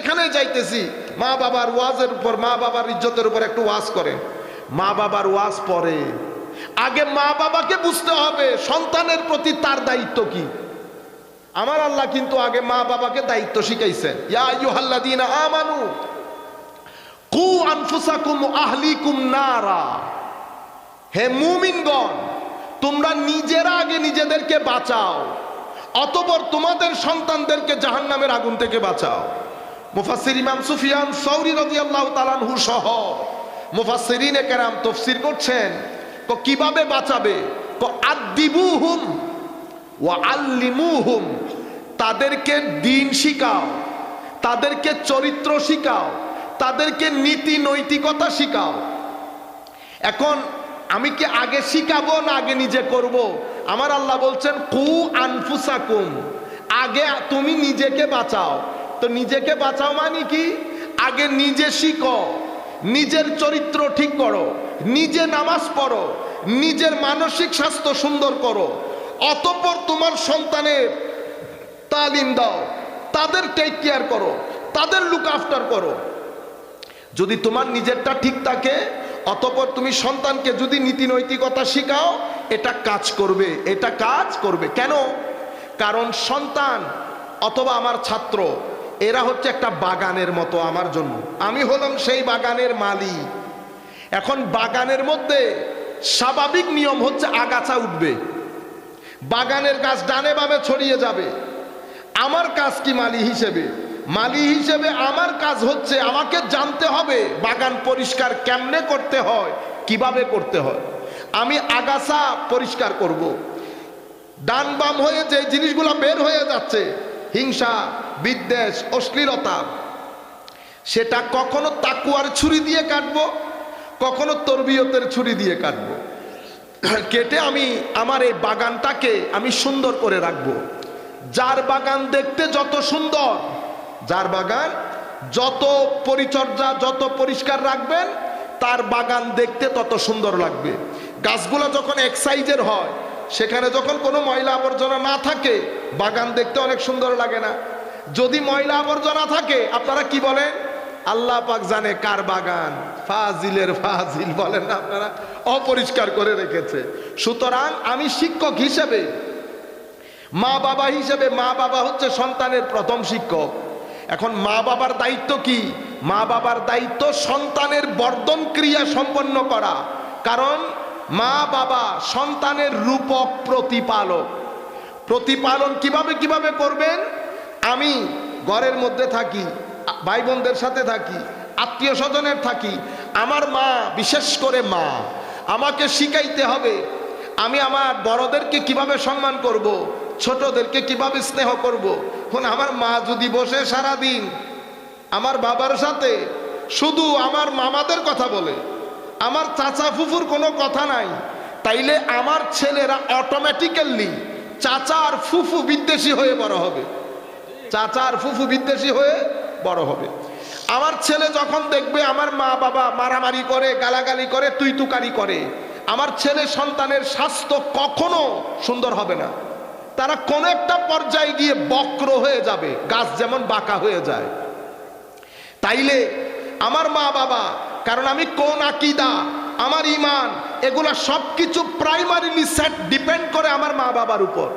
এখানে যাইতেছি। মা বাবার ওয়াজের উপর, মা বাবার ইজ্জতের উপর একটু ওয়াজ করে মা বাবার ওয়াজ পরে আগে মা বাবাকে বুঝতে হবে, সন্তানের প্রতি তার দায়িত্ব কি। আমার আল্লাহ কিন্তু আগে মা বাবাকে দায়িত্ব শিখাইছেন। ইয়া আমানু, কু আনফুসাকুম আহলিকুম নারা। হে মুমিনগণ, তোমরা নিজেরা আগে নিজেদেরকে বাঁচাও, অতপর তোমাদের সন্তানদেরকে জাহান্নামের আগুন থেকে বাঁচাও। মুফাসসির ইমাম সুফিয়ান সৌরি রাদিয়াল্লাহু তাআলাহু সহ মুফাসসিরিনে কেরাম তফসির করছেন তো কীভাবে বাঁচাবে? তো আদিবুহুম ওয়া আল্লিমুহুম, তাদেরকে দিন শিখাও, তাদেরকে চরিত্র শিখাও, তাদেরকে নীতি নৈতিকতা শিখাও। এখন আমি কি আগে শিখাবো না আগে নিজে করব। আমার আল্লাহ বলছেন, কু আনফুসাকুম, আগে তুমি নিজেকে বাঁচাও। তো নিজেকে বাঁচাও মানে কি? আগে নিজে শিখো, নিজের চরিত্র ঠিক করো, নিজে নামাজ পড়ো, নিজের মানসিক স্বাস্থ্য সুন্দর করো। অতঃপর তোমার সন্তানের তালিম দাও, তাদের টেক কেয়ার করো, তাদের লুক আফটার করো। যদি তোমার নিজেরটা ঠিক থাকে, অতপর তুমি সন্তানকে যদি নীতি নৈতিকতা শিখাও, এটা কাজ করবে, এটা কাজ করবে। কেন? কারণ সন্তান অথবা আমার ছাত্র এরা হচ্ছে একটা বাগানের মতো আমার জন্য। আমি হলাম সেই বাগানের মালি এখন বাগানের মধ্যে স্বাভাবিক নিয়ম হচ্ছে আগাছা উঠবে। বাগানের গাছ ডানে বামে ছড়িয়ে যাবে। আমার কাজ কি মালি হিসেবে? মালি হিসেবে আমার কাজ হচ্ছে আমাকে জানতে হবে বাগান পরিষ্কার কেমনে করতে হয়, কীভাবে করতে হয়। আমি আগাছা পরিষ্কার করব। ডান বাম হয়ে যে জিনিসগুলো বের হয়ে যাচ্ছে, হিংসা বিদ্বেষ, অশ্লীলতা। সেটা কখনো তাকুয়ার ছুরি দিয়ে কাটবো, কখনো তরবিয়তের ছুরি দিয়ে কাটবো। কেটে আমি আমার এই বাগানটাকে আমি সুন্দর করে রাখব। যার বাগান দেখতে যত সুন্দর, যার বাগান যত পরিচর্যা, যত পরিষ্কার রাখবেন, তার বাগান দেখতে তত সুন্দর লাগবে। গাছগুলো যখন এক সাইজের হয়, সেখানে যখন কোনো ময়লা আবর্জনা না থাকে, বাগান দেখতে অনেক সুন্দর লাগে না। যদি ময়লা আবর্জনা থাকে, আপনারা কি বলেন? আল্লাহ পাক জানে কার বাগান। ফাজিলের ফাজিল বলেন না আপনারা? অপরিষ্কার করে রেখেছে। সুতরাং আমি শিক্ষক হিসেবে, মা বাবা হিসেবে, মা বাবা হচ্ছে সন্তানের প্রথম শিক্ষক। এখন মা বাবার দায়িত্ব কি? মা বাবার দায়িত্ব সন্তানের বর্ধন ক্রিয়া সম্পন্ন করা। কারণ মা বাবা সন্তানের রূপক প্রতিপালক। প্রতিপালন কীভাবে কীভাবে করবেন? আমি ঘরের মধ্যে থাকি ভাই বোনদের সাথে থাকি আত্মীয় স্বজনের থাকি, আমার মা, বিশেষ করে মা, আমাকে শিখাইতে হবে, আমি আমার বড়দেরকে কীভাবে সম্মান করব। ছোটদেরকে কীভাবে স্নেহ করব। এখন আমার মা যদি বসে সারা দিন আমার বাবার সাথে শুধু আমার মামাদের কথা বলে, আমার চাচা ফুফুর কোনো কথা নাই, তাইলে আমার ছেলেরা অটোমেটিক্যালি চাচা আর ফুফু বিদ্বেষী হয়ে বড় হবে চাচা আর ফুফু বিদ্বেষী হয়ে বড় হবে। আমার ছেলে যখন দেখবে আমার মা বাবা মারামারি করে, গালাগালি করে তুই তুকারি করে, আমার ছেলে সন্তানের স্বাস্থ্য কখনো সুন্দর হবে না। তারা কোনো একটা পর্যায়ে গিয়ে বক্র হয়ে যাবে, গাছ যেমন বাঁকা হয়ে যায়। তাইলে আমার মা বাবা, কারণ আমি কোন আকিদা, আমার ইমান, এগুলা সব কিছু প্রাইমারিলি সেট ডিপেন্ড করে আমার মা বাবার উপর।